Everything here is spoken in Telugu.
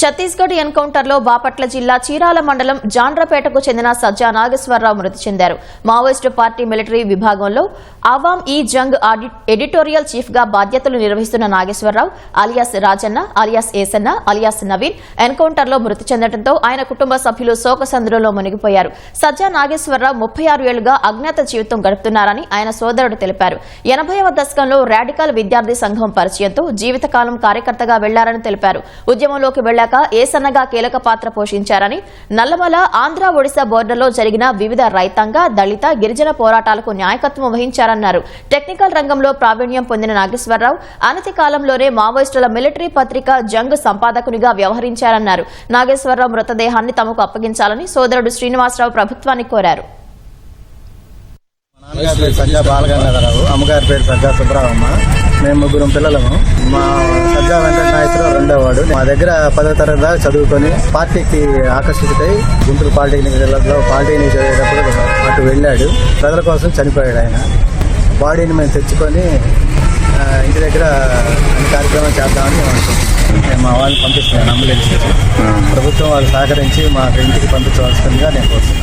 ఛత్తీస్గఢ్ ఎన్కౌంటర్లో బాపట్ల జిల్లా చీరాల మండలం జాండ్రపేటకు చెందిన సజ్జా నాగేశ్వరరావు మృతి చెందారు. మావోయిస్టు పార్టీ మిలిటరీ విభాగంలో అవామ్ ఈ జంగ్ ఎడిటోరియల్ చీఫ్గా బాధ్యతలు నిర్వహిస్తున్న Nageswararao alias Rajanna alias Esanna alias Naveen ఎన్కౌంటర్లో మృతి చెందడంతో ఆయన కుటుంబ సభ్యులు శోకసంద్రంలో మునిగిపోయారు. సజ్జా నాగేశ్వరరావు ముప్పై ఆరు ఏళ్ళుగా అజ్ఞాత జీవితం గడుపుతున్నారని ఆయన సోదరుడు తెలిపారు. ఎనభైవ దశకంలో రాడికల్ విద్యార్థి సంఘం పరిచయంతో జీవితకాలం కార్యకర్తగా వెళ్ళారని తెలిపారు. ఉద్యమంలోకి వెళ్ళాక ఏసన్నగా కీలక పాత్ర పోషించారని నల్లమల ఆంధ్ర ఒడిశా బోర్డర్లో జరిగిన వివిధ రైతాంగ దళిత గిరిజన పోరాటాలకు నాయకత్వం వహించారన్నారు. టెక్నికల్ రంగంలో ప్రావీణ్యం పొందిన నాగేశ్వరరావు అనతి కాలంలోనే మావోయిస్టుల మిలిటరీ పత్రిక జంగ్ సంపాదకునిగా వ్యవహరించారన్నారు. నాగేశ్వరరావు మృతదేహాన్ని తమకు అప్పగించాలని సోదరుడు శ్రీనివాసరావు ప్రభుత్వాన్ని కోరారు. సజ్జా బాలగంగాధరరావు అమ్మగారి పేరు సజ్జా సుబ్బరావమ్మ మేము ముగ్గురం పిల్లలము. మా సజ్జా వెంకటనాయకరావు రెండోవాడు మా దగ్గర పదో తరగతి దాకా చదువుకొని పార్టీకి ఆకర్షితుడై గుంటూరు పాలిటెక్నిక్ జిల్లాలో పాలిటెక్నిక్ చదివేటప్పుడు అటు వెళ్ళాడు. ప్రజల కోసం చనిపోయాడు ఆయన. బాడీని మేము తెచ్చుకొని ఇంటి దగ్గర అన్ని కార్యక్రమాలు చేద్దామని మేము మా వాళ్ళని పంపిస్తున్నాను అంబులెన్స్ ప్రభుత్వం వాళ్ళు సహకరించి మా ఇంటికి పంపించవలసిందిగా నేను కోరుతున్నాను.